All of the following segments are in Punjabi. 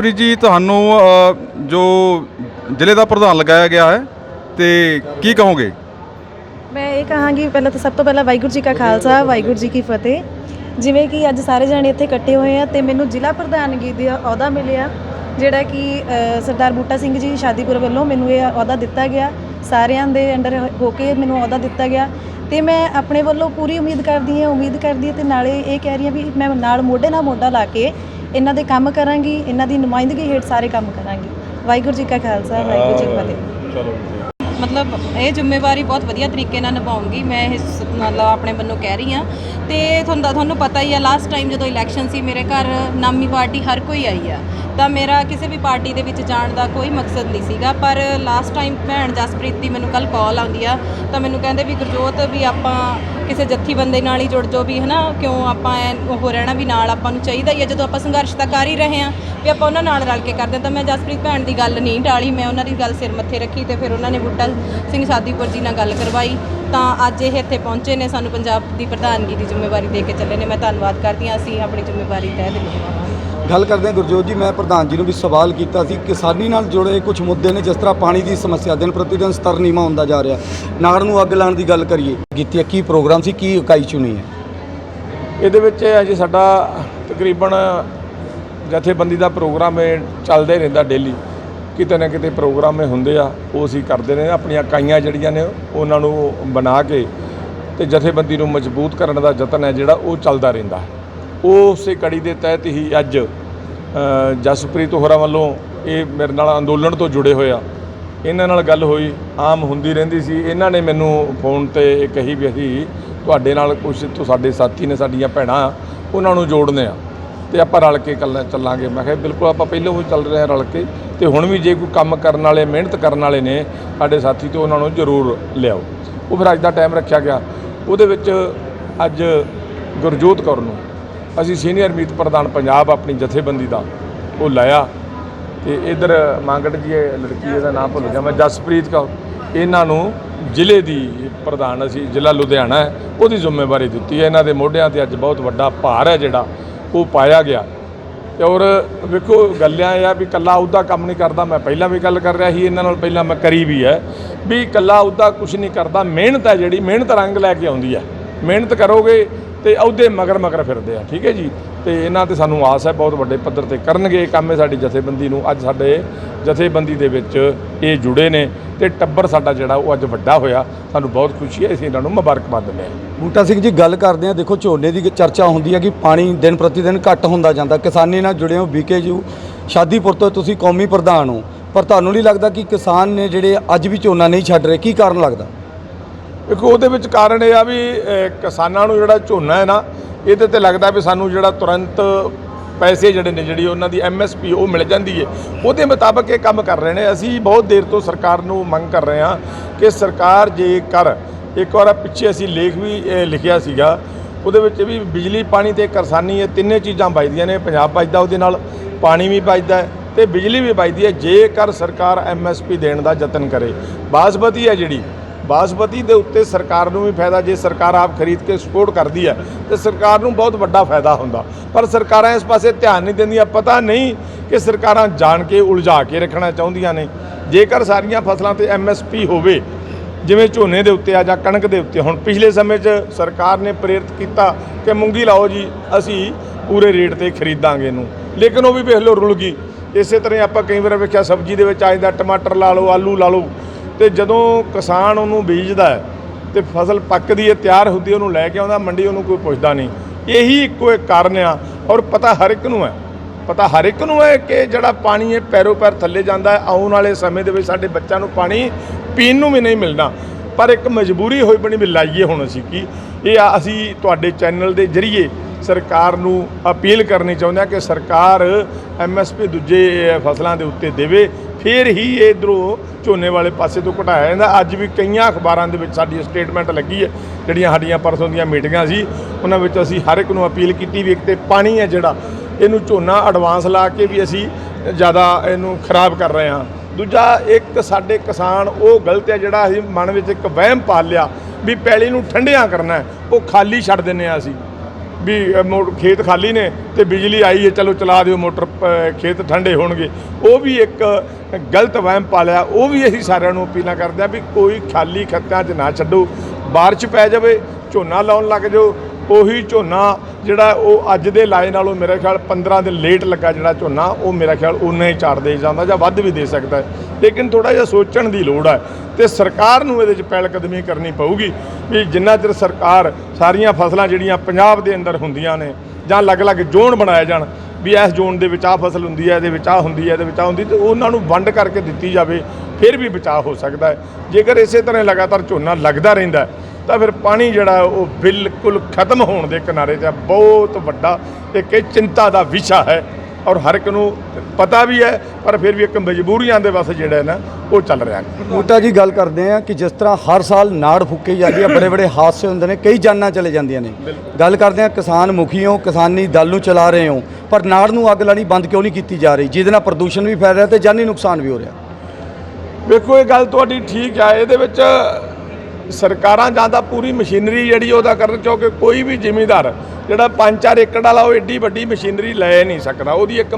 ਜਸਪ੍ਰੀਤ ਜੀ ਤੁਹਾਨੂੰ ਅ, ਜੋ ਜ਼ਿਲ੍ਹੇ ਦਾ ਪ੍ਰਧਾਨ ਲਗਾਇਆ ਗਿਆ ਹੈ ਤੇ ਕੀ ਕਹੋਗੇ? ਮੈਂ ਇਹ ਕਹਾਂਗੀ ਪਹਿਲਾਂ ਤਾਂ ਸਭ ਤੋਂ ਪਹਿਲਾਂ ਵਾਹਿਗੁਰੂ ਜੀ ਕਾ ਖਾਲਸਾ ਵਾਹਿਗੁਰੂ ਜੀ ਕੀ ਫਤਿਹ। ਜਿਵੇਂ ਕਿ ਅੱਜ ਸਾਰੇ ਜਾਣੇ ਇੱਥੇ ਇਕੱਠੇ ਹੋਏ ਆ ਤੇ ਮੈਨੂੰ ਜ਼ਿਲ੍ਹਾ ਪ੍ਰਧਾਨਗੀ ਦਾ ਅਹੁਦਾ ਮਿਲਿਆ ਜਿਹੜਾ ਕਿ ਅ, ਸਰਦਾਰ ਬੂਟਾ ਸਿੰਘ ਜੀ ਸ਼ਾਦੀਪੁਰ ਵੱਲੋਂ ਮੈਨੂੰ ਇਹ ਅਹੁਦਾ ਦਿੱਤਾ ਗਿਆ। ਸਾਰਿਆਂ ਦੇ ਅੰਡਰ ਹੋ ਕੇ ਮੈਨੂੰ ਅਹੁਦਾ ਦਿੱਤਾ ਗਿਆ। ਤੇ ਮੈਂ ਆਪਣੇ ਵੱਲੋਂ ਪੂਰੀ ਉਮੀਦ ਕਰਦੀ ਹਾਂ ਉਮੀਦ ਕਰਦੀ ਹਾਂ ਤੇ ਨਾਲੇ ਇਹ ਕਹਿ ਰਹੀ ਹਾਂ ਵੀ ਮੈਂ ਨਾਲ ਮੋਢੇ ਨਾਲ ਮੋਢਾ ਲਾ ਕੇ ਇਹਨਾਂ ਦੇ ਕੰਮ ਕਰਾਂਗੀ ਇਹਨਾਂ ਦੀ ਨੁਮਾਇੰਦਗੀ ਹੇਠ ਸਾਰੇ ਕੰਮ ਕਰਾਂਗੀ। ਵਾਹਿਗੁਰੂ ਜੀ ਕਾ ਖਾਲਸਾ ਵਾਹਿਗੁਰੂ ਜੀ ਕੀ ਫਤਿਹ। ਮਤਲਬ ਇਹ ਜ਼ਿੰਮੇਵਾਰੀ ਬਹੁਤ ਵਧੀਆ ਤਰੀਕੇ ਨਾਲ ਨਿਭਾਉਂਗੀ ਮੈਂ ਇਹ ਸ- ਮਤਲਬ ਆਪਣੇ ਵੱਲੋਂ ਕਹਿ ਰਹੀ ਹਾਂ। ਤੇ ਤੁਹਾਨੂੰ ਤੁਹਾਨੂੰ ਪਤਾ ਹੀ ਆ ਲਾਸਟ ਟਾਈਮ ਜਦੋਂ ਇਲੈਕਸ਼ਨ ਸੀ ਮੇਰੇ ਘਰ ਨਾਮੀ ਪਾਰਟੀ ਹਰ ਕੋਈ ਆਈ ਆ। ਤਾਂ ਮੇਰਾ ਕਿਸੇ ਵੀ ਪਾਰਟੀ ਦੇ ਵਿੱਚ ਜਾਣ ਦਾ ਕੋਈ ਮਕਸਦ ਨਹੀਂ ਸੀਗਾ ਪਰ ਲਾਸਟ ਟਾਈਮ ਭੈਣ ਜਸਪ੍ਰੀਤ ਦੀ ਮੈਨੂੰ ਕੱਲ ਕਾਲ ਆਉਂਦੀ ਆ ਤਾਂ ਮੈਨੂੰ ਕਹਿੰਦੇ ਵੀ ਗੁਰਜੋਤ ਵੀ ਆਪਾਂ ਕਿਸੇ ਜੱਥੀ ਬੰਦੇ ਨਾਲ ਹੀ ਜੁੜ ਜਾਓ ਵੀ ਹਨਾ, ਕਿਉਂ ਆਪਾਂ ਐਂ ਉਹ ਰਹਿਣਾ ਵੀ ਨਾਲ ਆਪਾਂ ਨੂੰ ਚਾਹੀਦਾ ਹੀ ਆ, ਜਦੋਂ ਆਪਾਂ ਸੰਘਰਸ਼ ਤਾਂ ਕਰ ਹੀ ਰਹੇ ਆ ਵੀ ਆਪਾਂ ਉਹਨਾਂ ਨਾਲ ਰਲ ਕੇ ਕਰਦੇ ਹਾਂ। ਤਾਂ ਮੈਂ ਜਸਪ੍ਰੀਤ ਭੈਣ ਦੀ ਗੱਲ ਨਹੀਂ ਟਾਲੀ, ਮੈਂ ਉਹਨਾਂ ਦੀ ਗੱਲ ਸਿਰ ਮੱਥੇ ਰੱਖੀ ਤੇ ਫਿਰ ਉਹਨਾਂ ਨੇ ਬੁੱਟਾ ਸਿੰਘ ਸਾਦੀਪੁਰ ਜੀ ਨਾਲ ਗੱਲ ਕਰਵਾਈ। ਤਾਂ ਅੱਜ ਇਹ ਇੱਥੇ ਪਹੁੰਚੇ ਨੇ, ਸਾਨੂੰ ਪੰਜਾਬ ਦੀ ਪ੍ਰਧਾਨਗੀ ਦੀ ਜ਼ਿੰਮੇਵਾਰੀ ਦੇ ਕੇ ਚੱਲੇ ਨੇ। ਮੈਂ ਧੰਨਵਾਦ ਕਰਦੀ ਹਾਂ, ਅਸੀਂ ਆਪਣੀ ਜ਼ਿੰਮੇਵਾਰੀ ਤਹਿ ਦਿੰਦੇ ਹਾਂ ਗੱਲ ਕਰਦੇ ਹਾਂ। ਗੁਰਜੋਤ ਜੀ ਮੈਂ ਪ੍ਰਧਾਨ ਜੀ ਨੂੰ ਵੀ ਸਵਾਲ ਕੀਤਾ ਸੀ। ਕਿਸਾਨੀ ਨਾਲ ਜੁੜੇ ਕੁਝ ਮੁੱਦੇ ਨੇ ਜਿਸ ਤਰ੍ਹਾਂ ਪਾਣੀ ਦੀ ਸਮੱਸਿਆ ਦਿਨ ਪ੍ਰਤੀ ਦਿਨ ਸਤਰ ਨੀਵਾਂ ਹੁੰਦਾ ਜਾ ਰਿਹਾ। ਨਾੜ ਨੂੰ ਅੱਗ ਲਾਉਣ ਦੀ ਗੱਲ ਕਰੀਏ। ਕੀਤੀ ਹੈ, ਕੀ ਪ੍ਰੋਗਰਾਮ ਸੀ ਕੀ ਇਕਾਈ ਚੁਣੀ ਹੈ? ਇਹਦੇ ਵਿੱਚ ਅਜੇ ਸਾਡਾ ਤਕਰੀਬਨ ਜਥੇਬੰਦੀ ਦਾ ਪ੍ਰੋਗਰਾਮ ਚੱਲਦਾ ਹੀ ਰਹਿੰਦਾ ਡੇਲੀ। ਕਿਤੇ ਨਾ ਕਿਤੇ ਪ੍ਰੋਗਰਾਮ ਹੁੰਦੇ ਆ ਉਹ ਅਸੀਂ ਕਰਦੇ ਨੇ ਆਪਣੀਆਂ ਇਕਾਈਆਂ ਜਿਹੜੀਆਂ ਨੇ ਉਹਨਾਂ ਨੂੰ ਬਣਾ ਕੇ ਤੇ ਜਥੇਬੰਦੀ ਨੂੰ ਮਜ਼ਬੂਤ ਕਰਨ ਦਾ ਯਤਨ ਹੈ ਜਿਹੜਾ ਉਹ ਚੱਲਦਾ ਰਹਿੰਦਾ ਹੈ। ਉਸੇ ਕੜੀ ਦੇ ਤਹਿਤ ਹੀ ਅੱਜ ਜਸਪ੍ਰੀਤ ਹੋਰਾਂ ਵੱਲੋਂ ਇਹ ਮੇਰੇ ਨਾਲ ਅੰਦੋਲਨ ਤੋਂ ਜੁੜੇ ਹੋਏ ਆ। ਇਹਨਾਂ ਨਾਲ ਗੱਲ ਹੋਈ, ਆਮ ਹੁੰਦੀ ਰਹਿੰਦੀ ਸੀ। ਇਹਨਾਂ ਨੇ ਮੈਨੂੰ ਫੋਨ ਤੇ ਇਹ ਕਹੀ ਵੀ ਅਸੀਂ ਤੁਹਾਡੇ ਨਾਲ ਕੁਝ ਤੋਂ ਸਾਡੇ ਸਾਥੀ ਨੇ ਸਾਡੀਆਂ ਭੈਣਾਂ, ਉਹਨਾਂ ਨੂੰ ਜੋੜਨੇ ਆ। ਤੇ ਆਪਾਂ ਰਲ ਕੇ ਕੱਲ ਚੱਲਾਂਗੇ। ਮੈਂ ਕਿਹਾ, ਬਿਲਕੁਲ ਆਪਾਂ ਪਹਿਲਾਂ ਵੀ ਚੱਲ ਰਹੇ ਹਾਂ ਰਲ ਕੇ। ਤੇ ਹੁਣ ਵੀ ਜੇ ਕੋਈ ਕੰਮ ਕਰਨ ਵਾਲੇ, ਮਿਹਨਤ ਕਰਨ ਵਾਲੇ ਨੇ ਸਾਡੇ ਸਾਥੀ, ਤੋਂ ਉਹਨਾਂ ਨੂੰ ਜ਼ਰੂਰ ਲਿਆਓ। ਉਹ ਫਿਰ ਅੱਜ ਦਾ ਟਾਈਮ ਰੱਖਿਆ ਗਿਆ। ਉਹਦੇ ਵਿੱਚ ਅੱਜ ਗੁਰਜੋਤ ਕੌਰ ਨੂੰ ਅਸੀਂ ਸੀਨੀਅਰ ਮੀਤ ਪ੍ਰਧਾਨ ਪੰਜਾਬ ਆਪਣੀ ਜਥੇਬੰਦੀ ਦਾ ਉਹ ਲਾਇਆ ਤੇ ਇਧਰ ਮੰਗੜ ਜੀ, ਇਹ ਲੜਕੀ ਇਹਦਾ ਨਾਮ ਭੁੱਲ ਗਿਆ, ਮੈਂ ਜਸਪ੍ਰੀਤ ਕੌਰ। ਇਹਨਾਂ ਨੂੰ ਜ਼ਿਲ੍ਹੇ ਦੀ ਪ੍ਰਧਾਨ ਅਸੀਂ, ਜ਼ਿਲ੍ਹਾ ਲੁਧਿਆਣਾ ਹੈ, ਉਹਦੀ ਜ਼ਿੰਮੇਵਾਰੀ ਦਿੱਤੀ ਹੈ। ਇਹਨਾਂ ਦੇ ਮੋਢਿਆਂ ਤੇ ਅੱਜ ਬਹੁਤ ਵੱਡਾ ਭਾਰ ਹੈ ਜਿਹੜਾ ਉਹ ਪਾਇਆ ਗਿਆ। ਤੇ ਔਰ ਵੇਖੋ, ਗੱਲਾਂ ਇਹ ਆ ਵੀ ਕੱਲਾ ਉਹਦਾ ਕੰਮ ਨਹੀਂ ਕਰਦਾ, ਮੈਂ ਪਹਿਲਾਂ ਵੀ ਗੱਲ ਕਰ ਰਿਹਾ ਸੀ, ਇਹਨਾਂ ਨਾਲ ਪਹਿਲਾਂ ਮੈਂ ਕਰੀ ਵੀ ਹੈ ਵੀ ਕੱਲਾ ਉਹਦਾ ਕੁਝ ਨਹੀਂ ਕਰਦਾ। ਮਿਹਨਤ ਹੈ ਜਿਹੜੀ, ਮਿਹਨਤ ਰੰਗ ਲੈ ਕੇ ਆਉਂਦੀ ਹੈ। ਮਿਹਨਤ ਕਰੋਗੇ ਤੇ ਉਹਦੇ ਮਗਰ ਮਗਰ ਫਿਰਦੇ ਆ, ਠੀਕ ਹੈ ਜੀ? ਤੇ ਇਹਨਾਂ ਤੇ ਸਾਨੂੰ ਆਸ ਹੈ, ਬਹੁਤ ਵੱਡੇ ਪੱਧਰ ਤੇ ਕਰਨਗੇ ਇਹ ਕੰਮ ਇਹ ਸਾਡੀ ਜਥੇਬੰਦੀ ਨੂੰ। ਅੱਜ ਸਾਡੇ ਜਥੇਬੰਦੀ ਦੇ ਵਿੱਚ ਇਹ ਜੁੜੇ ਨੇ ਤੇ ਟੱਬਰ ਸਾਡਾ ਜਿਹੜਾ ਉਹ ਅੱਜ ਵੱਡਾ ਹੋਇਆ। ਸਾਨੂੰ ਬਹੁਤ ਖੁਸ਼ੀ ਹੈ, ਅਸੀਂ ਇਹਨਾਂ ਨੂੰ ਮੁਬਾਰਕਬਾਦ ਦਿੰਦੇ ਹਾਂ। ਬੂਟਾ ਸਿੰਘ ਜੀ, ਗੱਲ ਕਰਦੇ ਹਾਂ। ਦੇਖੋ, ਝੋਨੇ ਦੀ ਚਰਚਾ ਹੁੰਦੀ ਹੈ ਕਿ ਪਾਣੀ ਦਿਨ ਪ੍ਰਤੀ ਦਿਨ ਘੱਟ ਹੁੰਦਾ ਜਾਂਦਾ। ਕਿਸਾਨੀ ਨਾਲ ਜੁੜੇ ਹੋ ਬੀਕੇਯੂ ਸ਼ਾਦੀਪੁਰ ਤੋਂ ਤੁਸੀਂ ਕੌਮੀ ਪ੍ਰਧਾਨ ਹੋ। ਪਰ ਤੁਹਾਨੂੰ ਨਹੀਂ ਲੱਗਦਾ ਕਿ ਕਿਸਾਨ ਨੇ ਜਿਹੜੇ ਅੱਜ ਵੀ ਝੋਨਾ ਨਹੀਂ ਛੱਡ ਰਹੇ, ਕੀ ਕਾਰਨ ਲੱਗਦਾ? ਦੇਖੋ ਉਹਦੇ ਵਿੱਚ ਕਾਰਨ ਇਹ ਆ ਵੀ ਕਿਸਾਨਾਂ ਨੂੰ ਜਿਹੜਾ ਝੋਨਾ ਹੈ ਨਾ, ਇਹਦੇ ਤੇ ਲੱਗਦਾ ਵੀ ਸਾਨੂੰ ਜਿਹੜਾ ਤੁਰੰਤ ਪੈਸੇ ਜਿਹੜੇ ਨੇ, ਜਿਹੜੀ ਉਹਨਾਂ ਦੀ ਐਮਐਸਪੀ ਉਹ ਮਿਲ ਜਾਂਦੀ ਹੈ ਉਹਦੇ ਮੁਤਾਬਕ ਇਹ ਕੰਮ ਕਰ ਰਹੇ ਨੇ। ਅਸੀਂ ਬਹੁਤ ਦੇਰ ਤੋਂ ਸਰਕਾਰ ਨੂੰ ਮੰਗ ਕਰ ਰਹੇ ਹਾਂ ਕਿ ਸਰਕਾਰ ਜੇ ਕਰ ਇੱਕ ਵਾਰ ਪਿੱਛੇ ਅਸੀਂ ਲੇਖ ਵੀ ਲਿਖਿਆ ਸੀਗਾ, ਉਹਦੇ ਵਿੱਚ ਵੀ ਬਿਜਲੀ, ਪਾਣੀ ਤੇ ਕਿਸਾਨੀ ਇਹ ਤਿੰਨੇ ਚੀਜ਼ਾਂ ਬਚਦੀਆਂ ਨੇ। ਪੰਜਾਬ ਬਚਦਾ ਉਹਦੇ ਨਾਲ, ਪਾਣੀ ਵੀ ਬਚਦਾ ਹੈ ਤੇ ਬਿਜਲੀ ਵੀ ਬਚਦੀ ਹੈ। ਜੇਕਰ ਸਰਕਾਰ ਐਮਐਸਪੀ ਦੇਣ ਦਾ ਯਤਨ ਕਰੇ, ਬਾਸਮਤੀ ਹੈ ਜਿਹੜੀ ਬਾਸਮਤੀ ਦੇ ਉੱਤੇ ਸਰਕਾਰ ਨੂੰ ਵੀ ਫਾਇਦਾ, ਜੇ ਸਰਕਾਰ ਆਪ ਖਰੀਦ ਕੇ ਸਪੋਰਟ ਕਰਦੀ ਹੈ, ਤੇ ਸਰਕਾਰ ਨੂੰ ਬਹੁਤ ਵੱਡਾ ਫਾਇਦਾ ਹੁੰਦਾ। ਪਰ ਸਰਕਾਰਾਂ ਇਸ ਪਾਸੇ ਧਿਆਨ ਨਹੀਂ ਦਿੰਦੀਆਂ, ਪਤਾ ਨਹੀਂ ਕਿ ਸਰਕਾਰਾਂ ਜਾਣ ਕੇ ਉਲਝਾ ਕੇ ਰੱਖਣਾ ਚਾਹੁੰਦੀਆਂ ਨੇ। ਜੇਕਰ ਸਾਰੀਆਂ ਫਸਲਾਂ ਤੇ ਐਮਐਸਪੀ ਹੋਵੇ, ਜਿਵੇਂ ਝੋਨੇ ਦੇ ਉੱਤੇ ਆ ਜਾਂ ਕਣਕ ਦੇ ਉੱਤੇ, ਹੁਣ ਪਿਛਲੇ ਸਮੇਂ 'ਚ ਸਰਕਾਰ ਨੇ ਪ੍ਰੇਰਿਤ ਕੀਤਾ ਕਿ ਮੂੰਗੀ ਲਾਓ ਜੀ, ਅਸੀਂ ਪੂਰੇ ਰੇਟ ਤੇ ਖਰੀਦਾਂਗੇ ਇਹਨੂੰ। ਲੇਕਿਨ ਉਹ ਵੀ ਵੇਖ ਲਓ ਰੁਲ ਗਈ। ਇਸੇ ਤਰ੍ਹਾਂ ਆਪਾਂ ਕਈ ਵਾਰ ਵੇਖਿਆ, ਸਬਜ਼ੀ ਦੇ ਵਿੱਚ ਆ ਜਾਂਦਾ, ਟਮਾਟਰ ਲਾ ਲਓ, ਆਲੂ ਲਾ ਲਓ। ਤੇ ਜਦੋਂ ਕਿਸਾਨ ਉਹਨੂੰ ਬੀਜਦਾ ਹੈ ਤੇ ਫਸਲ ਪੱਕਦੀ ਹੈ, ਤਿਆਰ ਹੁੰਦੀ ਉਹਨੂੰ ਲੈ ਕੇ ਆਉਂਦਾ, ਮੰਡੀ ਉਹਨੂੰ ਕੋਈ ਪੁੱਛਦਾ ਨਹੀਂ। ਇਹੀ ਇੱਕੋ ਇੱਕ ਕਾਰਨ ਆ ਔਰ ਪਤਾ ਹਰ ਇੱਕ ਨੂੰ ਹੈ। ਪਤਾ ਹਰ ਇੱਕ ਨੂੰ ਹੈ ਕਿ ਜਿਹੜਾ ਪਾਣੀ ਹੈ ਪੈਰੋ ਪੈਰ ਥੱਲੇ ਜਾਂਦਾ ਹੈ, ਆਉਣ ਵਾਲੇ ਸਮੇਂ ਦੇ ਵਿੱਚ ਸਾਡੇ ਬੱਚਿਆਂ ਨੂੰ ਪਾਣੀ ਪੀਣ ਨੂੰ ਵੀ ਨਹੀਂ ਮਿਲਣਾ। ਪਰ ਇੱਕ ਮਜਬੂਰੀ ਹੋਈ ਬਣੀ ਵੀ ਲਾਈਏ ਹੁਣ ਅਸੀਂ ਕੀ। ਇਹ ਆ ਅਸੀਂ ਤੁਹਾਡੇ ਚੈਨਲ ਦੇ ਜ਼ਰੀਏ ਸਰਕਾਰ ਨੂੰ ਅਪੀਲ ਕਰਨੀ ਚਾਹੁੰਦੇ ਹਾਂ ਕਿ ਸਰਕਾਰ ਐਮਐਸਪੀ ਦੂਜੇ ਫਸਲਾਂ ਦੇ ਉੱਤੇ ਦੇਵੇ ਫਿਰ ਹੀ ਇਹ ਇਧਰੋਂ ਝੋਨੇ ਵਾਲੇ ਪਾਸੇ ਤੋਂ ਘਟਾਇਆ ਜਾਂਦਾ। ਅੱਜ ਵੀ ਕਈਆਂ ਅਖਬਾਰਾਂ ਦੇ ਵਿੱਚ ਸਾਡੀ ਸਟੇਟਮੈਂਟ ਲੱਗੀ ਹੈ, ਜਿਹੜੀਆਂ ਸਾਡੀਆਂ ਪਰਸੋਂ ਦੀਆਂ ਮੀਟਿੰਗਾਂ ਸੀ, ਉਹਨਾਂ ਵਿੱਚ ਅਸੀਂ ਹਰ ਇੱਕ ਨੂੰ ਅਪੀਲ ਕੀਤੀ ਵੀ ਇੱਕ ਤੇ ਪਾਣੀ ਹੈ ਜਿਹੜਾ, ਇਹਨੂੰ ਝੋਨਾ ਐਡਵਾਂਸ ਲਾ ਕੇ ਵੀ ਅਸੀਂ ਜ਼ਿਆਦਾ ਇਹਨੂੰ ਖਰਾਬ ਕਰ ਰਹੇ ਹਾਂ। ਦੂਜਾ, ਇੱਕ ਸਾਡੇ ਕਿਸਾਨ, ਉਹ ਗਲਤ ਹੈ ਜਿਹੜਾ ਅਸੀਂ ਮਨ ਵਿੱਚ ਇੱਕ ਵਹਿਮ ਪਾਲ ਲਿਆ ਵੀ ਪੈਲੀ ਨੂੰ ਠੰਡਿਆਂ ਕਰਨਾ ਉਹ ਖਾਲੀ ਛੱਡ ਦਿੰਨੇ ਆ ਅਸੀਂ। ਵੀ ਮੋ- ਖੇਤ ਖਾਲੀ ਨੇ ਤੇ ਬਿਜਲੀ ਆਈ ਹੈ, ਚਲੋ ਚਲਾ ਦਿਓ ਮੋਟਰ ਖੇਤ ਠੰਡੇ ਹੋਣਗੇ। ਉਹ ਵੀ ਇੱਕ ਗਲਤ ਵਹਿਮ ਪਾਲਿਆ, ਉਹ ਵੀ ਅਸੀਂ ਸਾਰਿਆਂ ਨੂੰ ਅਪੀਲਾਂ ਕਰਦੇ ਆ ਵੀ ਕੋਈ ਖਾਲੀ ਖੱਤਿਆਂ 'ਚ ਨਾ ਛੱਡੋ। ਬਾਰਿਸ਼ ਪੈ ਜਾਵੇ, ਝੋਨਾ ਲਾਉਣ ਲੱਗ ਜਾਓ, ਉਹੀ ਝੋਨਾ ਜਿਹੜਾ ਉਹ ਅੱਜ ਦੇ ਲਾਏ ਨਾਲੋਂ ਮੇਰੇ ਖਿਆਲ 15 ਦਿਨ ਲੇਟ ਲੱਗਾ ਜਿਹੜਾ ਝੋਨਾ, ਉਹ ਮੇਰਾ ਖਿਆਲ ਉਨਾ ਹੀ ਝਾੜ ਦੇ ਜਾਂਦਾ ਜਾਂ ਵੱਧ ਵੀ ਦੇ ਸਕਦਾ ਲੇਕਿਨ ਥੋੜਾ ਜਿਹਾ ਸੋਚਣ ਦੀ ਲੋੜ ਹੈ ਤੇ ਸਰਕਾਰ ਨੂੰ ਇਹਦੇ 'ਚ ਪਹਿਲ ਕਦਮੀ ਕਰਨੀ ਪਊਗੀ ਵੀ ਜਿੰਨਾ ਚਿਰ ਸਰਕਾਰ ਸਾਰੀਆਂ ਫਸਲਾਂ ਜਿਹੜੀਆਂ ਪੰਜਾਬ ਦੇ ਅੰਦਰ ਹੁੰਦੀਆਂ ਨੇ ਜਾਂ ਅਲੱਗ-ਅਲੱਗ ਜ਼ੋਨ ਬਣਾਏ ਜਾਣ, ਵੀ ਇਸ ਜ਼ੋਨ ਦੇ ਵਿੱਚ ਆਹ ਫਸਲ ਹੁੰਦੀ ਹੈ, ਇਹਦੇ ਵਿੱਚ ਆਹ ਹੁੰਦੀ ਹੈ, ਇਹਦੇ ਵਿੱਚ ਆਹ ਹੁੰਦੀ ਤੇ ਉਹਨਾਂ ਨੂੰ ਵੰਡ ਕਰਕੇ ਦਿੱਤੀ ਜਾਵੇ, ਫਿਰ ਵੀ ਬਚਾਅ ਹੋ ਸਕਦਾ ਹੈ। ਜੇਕਰ ਇਸੇ ਤਰ੍ਹਾਂ ਲਗਾਤਾਰ ਝੋਨਾ ਲੱਗਦਾ ਰਹਿੰਦਾ ਤਾਂ ਫਿਰ ਪਾਣੀ ਜਿਹੜਾ ਹੈ ਉਹ ਬਿਲਕੁਲ ਖਤਮ ਹੋਣ ਦੇ ਕਿਨਾਰੇ ਤੇ ਹੈ। ਬਹੁਤ ਵੱਡਾ ਇੱਕ ਇਹ ਚਿੰਤਾ ਦਾ ਵਿਸ਼ਾ ਹੈ ਔਰ ਹਰ ਇੱਕ ਨੂੰ ਪਤਾ ਵੀ ਹੈ ਪਰ ਫਿਰ ਵੀ ਇੱਕ ਮਜਬੂਰੀਆਂ ਦੇ ਵਸ ਜਿਹੜਾ ਹੈ ਨਾ ਉਹ ਚੱਲ ਰਿਹਾ ਹੈ। ਬੂਟਾ ਜੀ ਗੱਲ ਕਰਦੇ ਆ ਕਿ ਜਿਸ ਤਰ੍ਹਾਂ ਹਰ ਸਾਲ ਨਾੜ ਫੁੱਕੀ ਜਾਂਦੀ ਹੈ ਬੜੇ ਬੜੇ ਹਾਦਸੇ ਹੁੰਦੇ ਨੇ ਕਈ ਜਾਨਾਂ ਚਲੇ ਜਾਂਦੀਆਂ ਨੇ। ਗੱਲ ਕਰਦੇ ਆ ਕਿਸਾਨ ਮੁਖੀਓ ਕਿਸਾਨੀ ਦਲ ਨੂੰ ਚਲਾ ਰਹੇ ਹੋ ਪਰ ਨਾੜ ਨੂੰ ਅੱਗ ਲਾਣੀ ਬੰਦ ਕਿਉਂ ਨਹੀਂ ਕੀਤੀ ਜਾ ਰਹੀ? ਜਿਹਦੇ ਨਾਲ ਪ੍ਰਦੂਸ਼ਣ ਵੀ ਫੈਲ ਰਿਹਾ ਤੇ ਜਾਨੀ ਨੁਕਸਾਨ ਵੀ ਹੋ ਰਿਹਾ। ਵੇਖੋ ਇਹ ਗੱਲ ਤੁਹਾਡੀ ਠੀਕ ਹੈ ਇਹਦੇ ਵਿੱਚ ਸਰਕਾਰਾਂ ਜਾਂ ਤਾਂ ਪੂਰੀ ਮਸ਼ੀਨਰੀ ਜਿਹੜੀ ਉਹਦਾ ਕਰਨ ਕਿਉਂਕਿ ਕੋਈ ਵੀ ਜ਼ਿਮੀਂਦਾਰ ਜਿਹੜਾ 5-4 ਏਕੜ ਵਾਲਾ ਉਹ ਏਡੀ ਵੱਡੀ ਮਸ਼ੀਨਰੀ ਲੈ ਨਹੀਂ ਸਕਦਾ। ਉਹਦੀ ਇੱਕ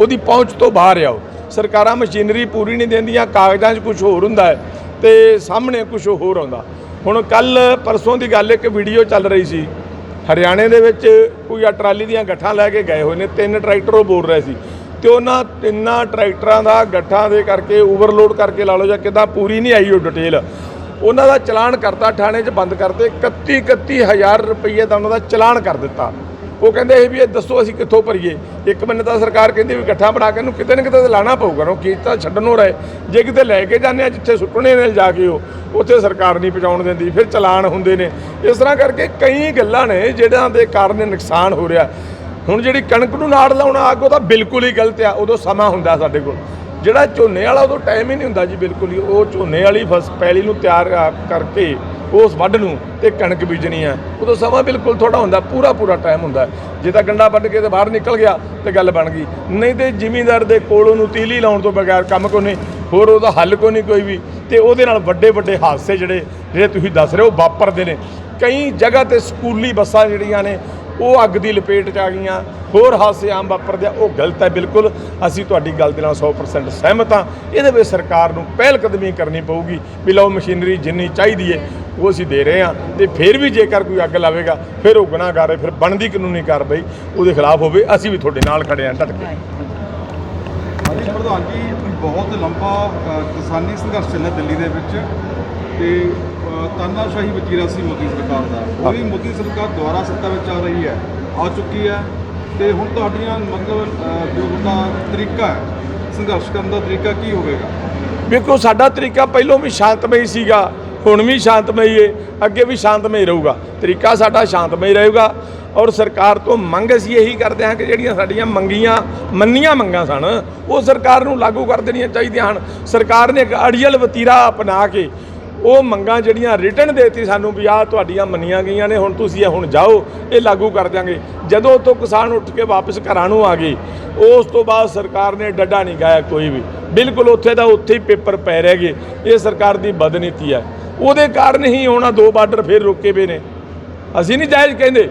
ਉਹਦੀ ਪਹੁੰਚ ਤੋਂ ਬਾਹਰ ਆ ਉਹ। ਸਰਕਾਰਾਂ ਮਸ਼ੀਨਰੀ ਪੂਰੀ ਨਹੀਂ ਦਿੰਦੀਆਂ, ਕਾਗਜ਼ਾਂ 'ਚ ਕੁਝ ਹੋਰ ਹੁੰਦਾ ਹੈ ਤੇ ਸਾਹਮਣੇ ਕੁਝ ਹੋਰ ਆਉਂਦਾ। ਹੁਣ ਕੱਲ ਪਰਸੋਂ ਦੀ ਗੱਲ ਇੱਕ ਵੀਡੀਓ ਚੱਲ ਰਹੀ ਸੀ। ਹਰਿਆਣੇ ਦੇ ਵਿੱਚ ਕੋਈ ਆ ਟਰਾਲੀ ਦੀਆਂ ਗੱਠਾਂ ਲੈ ਕੇ ਗਏ ਹੋਏ ਨੇ, ਤਿੰਨ ਟਰੈਕਟਰ ਉਹ ਬੋਲ ਰਹੇ ਸੀ। ਤੇ ਉਹਨਾਂ ਤਿੰਨਾਂ ਟਰੈਕਟਰਾਂ ਦਾ ਗੱਠਾਂ ਦੇ ਕਰਕੇ ਓਵਰਲੋਡ ਕਰਕੇ ਲਾ ਲਓ ਜਾਂ ਕਿਦਾਂ ਪੂਰੀ ਨਹੀਂ ਆਈ ਉਹ ਡਿਟੇਲ ਉਹਨਾਂ ਦਾ ਚਲਾਨ ਕਰਤਾ ਥਾਣੇ 'ਚ ਬੰਦ ਕਰਤੇ 31 31000 ਰੁਪਏ ਦਾ ਉਹਨਾਂ ਦਾ ਚਲਾਨ ਕਰ ਦਿੱਤਾ। ਉਹ ਕਹਿੰਦੇ ਇਹ ਵੀ ਇਹ ਦੱਸੋ ਅਸੀਂ ਕਿੱਥੋਂ ਭਰੀਏ। ਇੱਕ ਬੰਨੇ ਤਾਂ ਸਰਕਾਰ ਕਹਿੰਦੀ ਵੀ ਇਕੱਠਾ ਬਣਾ ਕੇ ਇਹਨੂੰ ਕਿਤੇ ਨਾ ਕਿਤੇ ਤਾਂ ਲਾਣਾ ਪਊਗਾ ਉਹ ਖੇਤ ਤਾਂ ਛੱਡਣੋਂ ਰਹੇ। ਜੇ ਕਿਤੇ ਲੈ ਕੇ ਜਾਂਦੇ ਆ, ਜਿੱਥੇ ਸੁੱਟਣੇ ਨੇ ਜਾ ਕੇ ਉਹ, ਉੱਥੇ ਸਰਕਾਰ ਨਹੀਂ ਪਹੁੰਚਾਉਣ ਦਿੰਦੀ, ਫਿਰ ਚਲਾਨ ਹੁੰਦੇ ਨੇ। ਇਸ ਤਰ੍ਹਾਂ ਕਰਕੇ ਕਈ ਗੱਲਾਂ ਨੇ ਜਿਹੜਾਂ ਦੇ ਕਾਰਨ ਨੁਕਸਾਨ ਹੋ ਰਿਹਾ। ਹੁਣ ਜਿਹੜੀ ਕਣਕ ਨੂੰ ਨਾੜ ਲਾਉਣਾ, ਅੱਗ ਉਹ ਤਾਂ ਬਿਲਕੁਲ ਹੀ ਗਲਤ ਆ, ਉਦੋਂ ਸਮਾਂ ਹੁੰਦਾ ਸਾਡੇ ਕੋਲ। ਜਿਹੜਾ ਝੋਨੇ ਵਾਲਾ ਉਦੋਂ ਟਾਈਮ ਹੀ ਨਹੀਂ ਹੁੰਦਾ ਜੀ ਬਿਲਕੁਲ ਹੀ। ਉਹ ਝੋਨੇ ਵਾਲੀ ਫਸ ਪੈਲੀ ਨੂੰ ਤਿਆਰ ਆ- ਕਰਕੇ ਉਸ ਵੱਢ ਨੂੰ ਤੇ ਕਣਕ ਬੀਜਣੀ ਆ। ਉਦੋਂ ਸਮਾਂ ਬਿਲਕੁਲ ਥੋੜਾ ਹੁੰਦਾ, ਪੂਰਾ ਪੂਰਾ ਟਾਈਮ ਹੁੰਦਾ। ਜੇ ਤਾਂ ਗੰਡਾ ਵੱਢ ਕੇ ਤੇ ਬਾਹਰ ਨਿਕਲ ਗਿਆ ਤੇ ਗੱਲ ਬਣ ਗਈ। ਨਹੀਂ ਤੇ ਜ਼ਿਮੀਂਦਾਰ ਦੇ ਕੋਲ ਉਹਨੂੰ ਤੀਲੀ ਲਾਉਣ ਤੋਂ ਬਗੈਰ ਕੰਮ ਕੋ ਨਹੀਂ, ਹੋਰ ਉਹਦਾ ਹੱਲ ਕੋ ਨਹੀਂ ਕੋਈ ਵੀ। ਤੇ ਉਹਦੇ ਨਾਲ ਵੱਡੇ ਵੱਡੇ ਹਾਦਸੇ ਜਿਹੜੇ ਜਿਹੜੇ ਤੁਸੀਂ ਦੱਸ ਰਹੇ ਹੋ ਵਾਪਰਦੇ ਨੇ। ਕਈ ਜਗ੍ਹਾ ਤੇ ਸਕੂਲੀ ਬੱਸਾਂ ਜਿਹੜੀਆਂ ਨੇ ਉਹ ਅੱਗ ਦੀ ਲਪੇਟ 'ਚ ਆ ਗਈਆਂ, ਹੋਰ ਹਾਦਸੇ ਆਮ ਵਾਪਰਦੇ ਆ, ਉਹ ਗਲਤ ਹੈ, ਬਿਲਕੁਲ। ਅਸੀਂ ਤੁਹਾਡੀ ਗੱਲ ਦੇ ਨਾਲ 100% ਸਹਿਮਤ ਹਾਂ। ਇਹਦੇ ਵਿੱਚ ਸਰਕਾਰ ਨੂੰ ਪਹਿਲ ਕਦਮੀ ਕਰਨੀ ਪਊਗੀ ਵੀ ਲਓ ਮਸ਼ੀਨਰੀ ਜਿੰਨੀ ਚਾਹੀਦੀ ਹੈ ਉਹ ਅਸੀਂ ਦੇ ਰਹੇ ਹਾਂ। ਤੇ ਫਿਰ ਵੀ ਜੇਕਰ ਕੋਈ ਅੱਗ ਲਾਵੇਗਾ, ਫਿਰ ਉਹ ਗੁਨਾਹਗਾਰ ਹੈ, ਫਿਰ ਬਣਦੀ ਕਾਨੂੰਨੀ ਕਾਰਵਾਈ ਉਹਦੇ ਖਿਲਾਫ ਹੋਵੇ। ਅਸੀਂ ਵੀ ਤੁਹਾਡੇ ਨਾਲ ਖੜੇ ਹਾਂ, ਡਟ ਕੇ। ਹਾਂਜੀ, ਪ੍ਰਧਾਨ ਜੀ ਬਹੁਤ ਲੰਬਾ ਕਿਸਾਨੀ ਸੰਘਰਸ਼ ਚੱਲਿਆ ਦਿੱਲੀ ਦੇ ਵਿੱਚ। ਤੇ ਤਾਨਾਸ਼ਾਹੀ ਵਤੀਰਾ ਸੀ ਮੋਦੀ ਸਰਕਾਰ ਦਾ। ਉਹੀ ਮੋਦੀ ਸਰਕਾਰ ਦੁਆਰਾ ਸੱਤਾ ਵਿੱਚ ਆ ਰਹੀ ਹੈ ਆ ਚੁੱਕੀ ਹੈ ਤੇ ਹੁਣ ਤੁਹਾਡੀਆਂ ਮਤਲਬ ਜੋ ਤੁਹਾਡਾ ਤਰੀਕਾ ਹੈ ਸੰਘਰਸ਼ ਕਰਨ ਦਾ ਤਰੀਕਾ ਕੀ ਹੋਵੇਗਾ? ਵੇਖੋ ਸਾਡਾ ਤਰੀਕਾ ਪਹਿਲੋਂ ਵੀ ਸ਼ਾਂਤਮਈ ਸੀਗਾ ਹੁਣ ਵੀ ਸ਼ਾਂਤਮਈ ਹੈ ਅੱਗੇ ਵੀ ਸ਼ਾਂਤਮਈ ਰਹੂਗਾ। ਤਰੀਕਾ ਸਾਡਾ ਸ਼ਾਂਤਮਈ ਰਹੂਗਾ ਔਰ ਸਰਕਾਰ ਤੋਂ ਮੰਗ ਅਸੀਂ ਇਹੀ ਕਰਦੇ ਹਾਂ ਕਿ ਜਿਹੜੀਆਂ ਸਾਡੀਆਂ ਮੰਗੀਆਂ ਮੰਨੀਆਂ ਮੰਗਾਂ ਸਨ ਉਹ ਸਰਕਾਰ ਨੂੰ ਲਾਗੂ ਕਰ ਦੇਣੀਆਂ ਚਾਹੀਦੀਆਂ ਹਨ। ਸਰਕਾਰ ਨੇ ਇੱਕ ਅੜੀਅਲ ਵਤੀਰਾ ਅਪਣਾ ਕੇ ਉਹ ਮੰਗਾਂ ਜਿਹੜੀਆਂ ਰਿਟਰਨ ਦੇਤੀ ਸਾਨੂੰ ਵੀ ਆਹ ਤੁਹਾਡੀਆਂ ਮੰਨੀਆਂ ਗਈਆਂ ਨੇ, ਹੁਣ ਤੁਸੀਂ ਇਹ ਹੁਣ ਜਾਓ, ਇਹ ਲਾਗੂ ਕਰ ਦਿਆਂਗੇ। ਜਦੋਂ ਉੱਥੋਂ ਕਿਸਾਨ ਉੱਠ ਕੇ ਵਾਪਸ ਘਰਾਂ ਨੂੰ ਆ ਗਏ, ਉਸ ਤੋਂ ਬਾਅਦ ਸਰਕਾਰ ਨੇ ਡੱਡਾ ਨਹੀਂ ਗਾਇਆ ਕੋਈ ਵੀ। ਬਿਲਕੁਲ ਉੱਥੇ ਦਾ ਉੱਥੇ ਹੀ ਪੇਪਰ ਪੈ ਰਹਿ ਗਏ, ਇਹ ਸਰਕਾਰ ਦੀ ਬਦਨੀਤੀ ਹੈ। ਉਹਦੇ ਕਾਰਨ ਹੀ ਹੁਣ ਦੋ ਬਾਰਡਰ ਫੇਰ ਰੋਕੇ ਪਏ ਨੇ। ਅਸੀਂ ਨਹੀਂ ਜਾਇਜ਼ ਕਹਿੰਦੇ,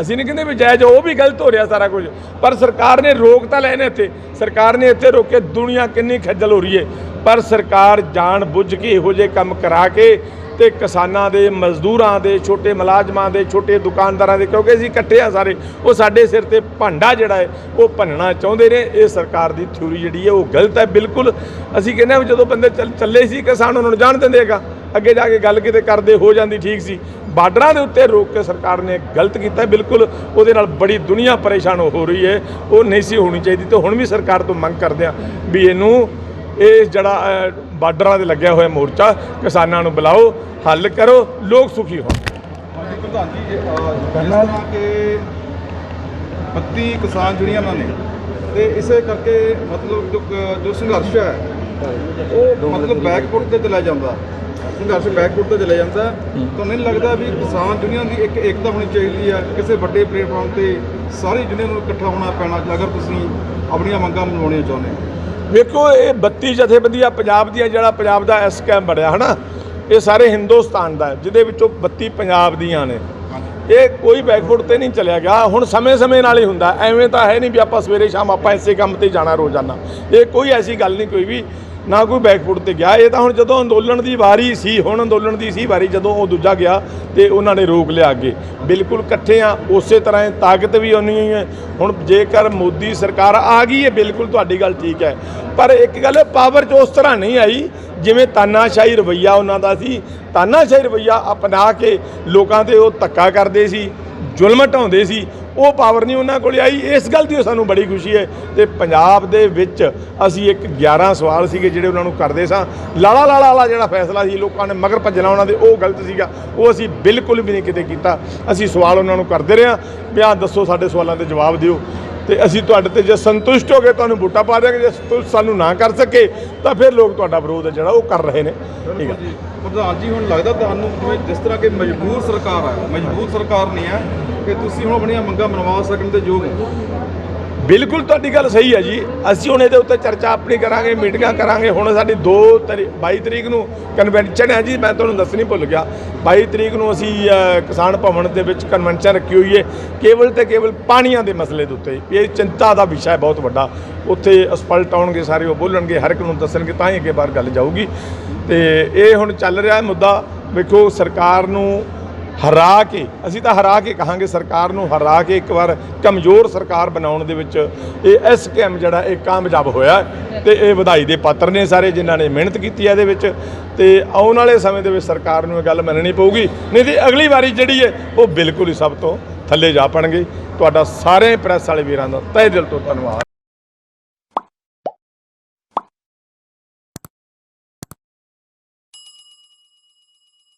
ਅਸੀਂ ਨਹੀਂ ਕਹਿੰਦੇ ਵੀ ਜਾਇਜ਼, ਉਹ ਵੀ ਗਲਤ ਹੋ ਰਿਹਾ ਸਾਰਾ ਕੁਝ। ਪਰ ਸਰਕਾਰ ਨੇ ਰੋਕ ਤਾਂ ਲੈਣੇ ਇੱਥੇ, ਸਰਕਾਰ ਨੇ ਇੱਥੇ ਰੋਕੇ ਦੁਨੀਆ ਕਿੰਨੀ ਖੱਜਲ ਹੋ ਰਹੀ ਹੈ। ਪਰ ਸਰਕਾਰ ਜਾਣ ਬੁੱਝ ਕੇ ਇਹੋ ਜਿਹੇ ਕੰਮ ਕਰਾ ਕੇ ਤੇ ਕਿਸਾਨਾਂ ਦੇ, ਮਜ਼ਦੂਰਾਂ ਦੇ, ਛੋਟੇ ਮੁਲਾਜ਼ਮਾਂ ਦੇ, ਛੋਟੇ ਦੁਕਾਨਦਾਰਾਂ ਦੇ, ਕਿਉਂਕਿ ਅਸੀਂ ਇਕੱਠੇ ਆ ਸਾਰੇ, ਉਹ ਸਾਡੇ ਸਿਰ ਤੇ ਭਾਂਡਾ ਜਿਹੜਾ ਹੈ, ਉਹ ਭੰਨਣਾ ਚਾਹੁੰਦੇ ਨੇ। ਇਹ ਸਰਕਾਰ ਦੀ ਥਿਊਰੀ ਜਿਹੜੀ ਹੈ, ਉਹ ਗਲਤ ਹੈ, ਬਿਲਕੁਲ। ਅਸੀਂ ਕਹਿੰਦੇ ਹਾਂ ਵੀ ਜਦੋਂ ਬੰਦੇ ਚੱਲ- ਚੱਲੇ ਸੀ, ਕਿਸਾਨ ਉਹਨਾਂ ਨੂੰ ਜਾਣ ਦਿੰਦੇਗਾ ਅੱਗੇ ਜਾ ਕੇ ਗੱਲ ਕਿਤੇ ਕਰਦੇ, ਹੋ ਜਾਂਦੀ ਠੀਕ ਸੀ। ਬਾਰਡਰਾਂ ਦੇ ਉੱਤੇ ਰੋਕ ਕੇ ਸਰਕਾਰ ਨੇ ਗਲਤ ਕੀਤਾ ਬਿਲਕੁਲ। ਉਹਦੇ ਨਾਲ ਬੜੀ ਦੁਨੀਆ ਪਰੇਸ਼ਾਨ ਹੋ ਰਹੀ ਹੈ। ਉਹ ਨਹੀਂ ਸੀ ਹੋਣੀ ਚਾਹੀਦੀ ਤੇ ਹੁਣ ਵੀ ਸਰਕਾਰ ਤੋਂ ਮੰਗ ਕਰਦੇ ਆ ਵੀ ਇਹਨੂੰ ਇਹ ਜਿਹੜਾ ਅਹ, ਬਾਰਡਰਾਂ ਤੇ ਲੱਗਿਆ ਹੋਇਆ ਮੋਰਚਾ ਕਿਸਾਨਾਂ ਨੂੰ ਬੁਲਾਓ ਹੱਲ ਕਰੋ ਲੋਕ ਸੁਖੀ ਹੋਣ। ਹਾਂਜੀ ਪ੍ਰਧਾਨ ਜੀ ਪਹਿਲਾਂ ਕਿ 32 ਕਿਸਾਨ ਯੂਨੀਅਨਾਂ ਨੇ ਤੇ ਇਸੇ ਕਰਕੇ ਮਤਲਬ ਜੋ ਸੰਘਰਸ਼ ਹੈ ਉਹ ਮਤਲਬ ਬੈਕਫੁੱਟ ਤੇ ਚਲਾ ਜਾਂਦਾ। ਸੰਘਰਸ਼ ਬੈਕਫੁੱਟ ਤੇ ਚਲਾ ਜਾਂਦਾ। ਤੁਹਾਨੂੰ ਨਹੀਂ ਲੱਗਦਾ ਵੀ ਕਿਸਾਨ ਯੂਨੀਅਨ ਦੀ ਇੱਕ ਏਕਤਾ ਹੋਣੀ ਚਾਹੀਦੀ ਹੈ? ਕਿਸੇ ਵੱਡੇ ਪਲੇਟਫਾਰਮ ਤੇ ਸਾਰੀ ਯੂਨੀਅਨ ਨੂੰ ਇਕੱਠਾ ਹੋਣਾ ਪੈਣਾ ਅਗਰ ਤੁਸੀਂ ਆਪਣੀਆਂ ਮੰਗਾਂ ਮਨਾਉਣੀਆਂ ਚਾਹੁੰਦੇ ਹੋ? ਵੇਖੋ ਇਹ 32 ਜਥੇਬੰਦੀਆਂ ਪੰਜਾਬ ਦੀਆਂ ਜਿਹੜਾ ਪੰਜਾਬ ਦਾ ਐਸ ਕੈਮ ਬਣਿਆ ਹਨਾ ਇਹ ਸਾਰੇ ਹਿੰਦੁਸਤਾਨ ਦਾ ਜਿਹਦੇ ਵਿੱਚੋਂ 32 ਪੰਜਾਬ ਦੀਆਂ ਨੇ। ਇਹ ਕੋਈ ਬੈਕਫੁੱਟ ਤੇ ਨਹੀਂ ਚਲਿਆ ਗਿਆ। ਹੁਣ ਸਮੇਂ-ਸਮੇਂ ਨਾਲ ਹੀ ਹੁੰਦਾ ਐਵੇਂ ਤਾਂ ਹੈ ਨਹੀਂ ਵੀ ਆਪਾਂ ਸਵੇਰੇ ਸ਼ਾਮ ਆਪਾਂ ਇਸੇ ਕੰਮ ਤੇ ਜਾਣਾ ਰੋਜ਼ਾਨਾ। ਇਹ ਕੋਈ ਐਸੀ ਗੱਲ ਨਹੀਂ ਕੋਈ ਵੀ ਨਾ ਕੋਈ ਬੈਕਫੁੱਟ ਤੇ ਗਿਆ। ਇਹ ਤਾਂ ਹੁਣ ਜਦੋਂ ਅੰਦੋਲਨ ਦੀ ਵਾਰੀ ਸੀ, ਹੁਣ ਅੰਦੋਲਨ ਦੀ ਸੀ ਵਾਰੀ ਜਦੋਂ ਉਹ ਦੂਜਾ ਗਿਆ ਤੇ ਉਹਨਾਂ ਨੇ ਰੋਕ ਲਿਆ ਅੱਗੇ। ਬਿਲਕੁਲ ਇਕੱਠੇ ਆ, ਉਸੇ ਤਰ੍ਹਾਂ ਤਾਕਤ ਵੀ ਉਨੀ ਹੀ ਹੈ। ਹੁਣ ਜੇਕਰ ਮੋਦੀ ਸਰਕਾਰ ਆ ਗਈ ਹੈ, ਬਿਲਕੁਲ ਤੁਹਾਡੀ ਗੱਲ ਠੀਕ ਹੈ। ਪਰ ਇੱਕ ਗੱਲ ਪਾਵਰ 'ਚ ਉਸ ਤਰ੍ਹਾਂ ਨਹੀਂ ਆਈ, ਜਿਵੇਂ ਤਾਨਾਸ਼ਾਹੀ ਰਵਈਆ ਉਹਨਾਂ ਦਾ ਸੀ। ਤਾਨਾਸ਼ਾਹੀ ਰਵਈਆ ਅਪਣਾ ਕੇ ਲੋਕਾਂ ਤੇ ਉਹ ਧੱਕਾ ਕਰਦੇ ਸੀ, ਜ਼ੁਲਮ ਢਾਉਂਦੇ ਸੀ। ਉਹ ਪਾਵਰ ਨਹੀਂ ਉਹਨਾਂ ਕੋਲ ਆਈ। ਇਸ ਗੱਲ ਦੀ ਸਾਨੂੰ ਬੜੀ ਖੁਸ਼ੀ ਹੈ ਤੇ ਪੰਜਾਬ ਦੇ ਵਿੱਚ ਅਸੀਂ ਇੱਕ 11 ਸਵਾਲ ਸੀਗੇ ਜਿਹੜੇ ਉਹਨਾਂ ਨੂੰ ਕਰਦੇ ਸਾਂ। ਲਾਲਾ ਲਾਲਾ ਵਾਲਾ ਜਿਹੜਾ ਫੈਸਲਾ ਸੀ, ਲੋਕਾਂ ਨੇ ਮਗਰ ਭੱਜਣਾ ਉਹਨਾਂ ਦੇ, ਉਹ ਗਲਤ ਸੀਗਾ। ਉਹ ਅਸੀਂ ਬਿਲਕੁਲ ਵੀ ਨਹੀਂ ਕਿਤੇ ਕੀਤਾ। ਅਸੀਂ ਸਵਾਲ ਉਹਨਾਂ ਨੂੰ ਕਰਦੇ ਰਹੇ ਹਾਂ। ਵੀ ਆਹ ਦੱਸੋ ਸਾਡੇ ਸਵਾਲਾਂ ਦੇ ਜਵਾਬ ਦਿਓ। ਤੇ ਅਸੀਂ ਤੁਹਾਡੇ ਤੇ ਜੇ ਸੰਤੁਸ਼ਟ ਹੋ ਗਏ ਤੁਹਾਨੂੰ ਵੋਟਾਂ ਪਾ ਦਿਆਂਗੇ। ਜੇ ਤੁਸੀਂ ਸਾਨੂੰ ਨਾ ਕਰ ਸਕੇ ਤਾਂ ਫਿਰ ਲੋਕ ਤੁਹਾਡਾ ਵਿਰੋਧ ਹੈ ਜਿਹੜਾ ਉਹ ਕਰ ਰਹੇ ਨੇ। ਠੀਕ ਹੈ। ਪ੍ਰਧਾਨ ਜੀ ਹੁਣ ਲੱਗਦਾ ਤੁਹਾਨੂੰ ਜਿਵੇਂ ਜਿਸ ਤਰ੍ਹਾਂ ਕਿ ਮਜਬੂਰ ਸਰਕਾਰ ਹੈ ਮਜਬੂਰ ਸਰਕਾਰ ਨਹੀਂ ਹੈ ਕਿ ਤੁਸੀਂ ਹੁਣ ਆਪਣੀਆਂ ਮੰਗਾਂ ਮਨਵਾ ਸਕਣ ਦੇ ਯੋਗ ਹੋ। ਬਿਲਕੁਲ ਤੁਹਾਡੀ ਗੱਲ ਸਹੀ ਹੈ ਜੀ। ਅਸੀਂ ਹੁਣ ਇਹਦੇ ਉੱਤੇ ਚਰਚਾ ਆਪਣੀ ਕਰਾਂਗੇ, ਮੀਟਿੰਗਾਂ ਕਰਾਂਗੇ। ਹੁਣ ਸਾਡੀ 2 22 ਤਰੀਕ ਨੂੰ ਕਨਵੈਨਸ਼ਨ ਹੈ ਜੀ, ਮੈਂ ਤੁਹਾਨੂੰ ਦੱਸਣੀ ਭੁੱਲ ਗਿਆ। 22 ਤਰੀਕ ਨੂੰ ਅਸੀਂ ਕਿਸਾਨ ਭਵਨ ਦੇ ਵਿੱਚ ਕਨਵੈਨਸ਼ਨ ਰੱਖੀ ਹੋਈ ਹੈ ਕੇਵਲ ਤੇ ਕੇਵਲ ਪਾਣੀਆਂ ਦੇ ਮਸਲੇ ਦੇ ਉੱਤੇ। ਇਹ ਚਿੰਤਾ ਦਾ ਵਿਸ਼ਾ ਹੈ ਬਹੁਤ ਵੱਡਾ। ਉੱਥੇ ਅਸਪਲਟ ਆਉਣਗੇ, ਸਾਰੇ ਉਹ ਬੋਲਣਗੇ, ਹਰ ਇੱਕ ਨੂੰ ਦੱਸਣਗੇ, ਤਾਂ ਹੀ ਅੱਗੇ ਬਾਹਰ ਗੱਲ ਜਾਊਗੀ। ਤੇ ਇਹ ਹੁਣ ਚੱਲ ਰਿਹਾ ਮੁੱਦਾ। ਵੇਖੋ, ਸਰਕਾਰ ਨੂੰ ਹਰਾ ਕੇ, ਅਸੀਂ ਤਾਂ ਹਰਾ ਕੇ ਕਹਾਂਗੇ ਸਰਕਾਰ ਨੂੰ, ਹਰਾ ਕੇ ਇੱਕ ਵਾਰ ਕਮਜ਼ੋਰ ਸਰਕਾਰ ਬਣਾਉਣ ਦੇ ਵਿੱਚ ਇਹ ਐਸਕੇਐਮ ਜਿਹੜਾ ਇਹ ਕਾਮਯਾਬ ਹੋਇਆ ਹੈ ਤੇ ਇਹ ਵਧਾਈ ਦੇ ਪਾਤਰ ਨੇ ਸਾਰੇ ਜਿਨ੍ਹਾਂ ਨੇ ਮਿਹਨਤ ਕੀਤੀ ਹੈ ਇਹਦੇ ਵਿੱਚ ਤੇ ਆਉਣ ਵਾਲੇ ਸਮੇਂ ਦੇ ਵਿੱਚ ਸਰਕਾਰ ਨੂੰ ਇਹ ਗੱਲ ਮੰਨਣੀ ਪਊਗੀ। ਨਹੀਂ ਤੇ ਅਗਲੀ ਵਾਰੀ ਜਿਹੜੀ ਹੈ ਉਹ ਬਿਲਕੁਲ ਹੀ ਸਭ ਤੋਂ ਥੱਲੇ ਜਾ ਪਣਗੇ ਤੁਹਾਡਾ ਸਾਰੇ ਪ੍ਰੈਸ ਵਾਲੇ ਵੀਰਾਂ ਦਾ ਤਹਿ ਦਿਲ ਤੋਂ ਧੰਨਵਾਦ।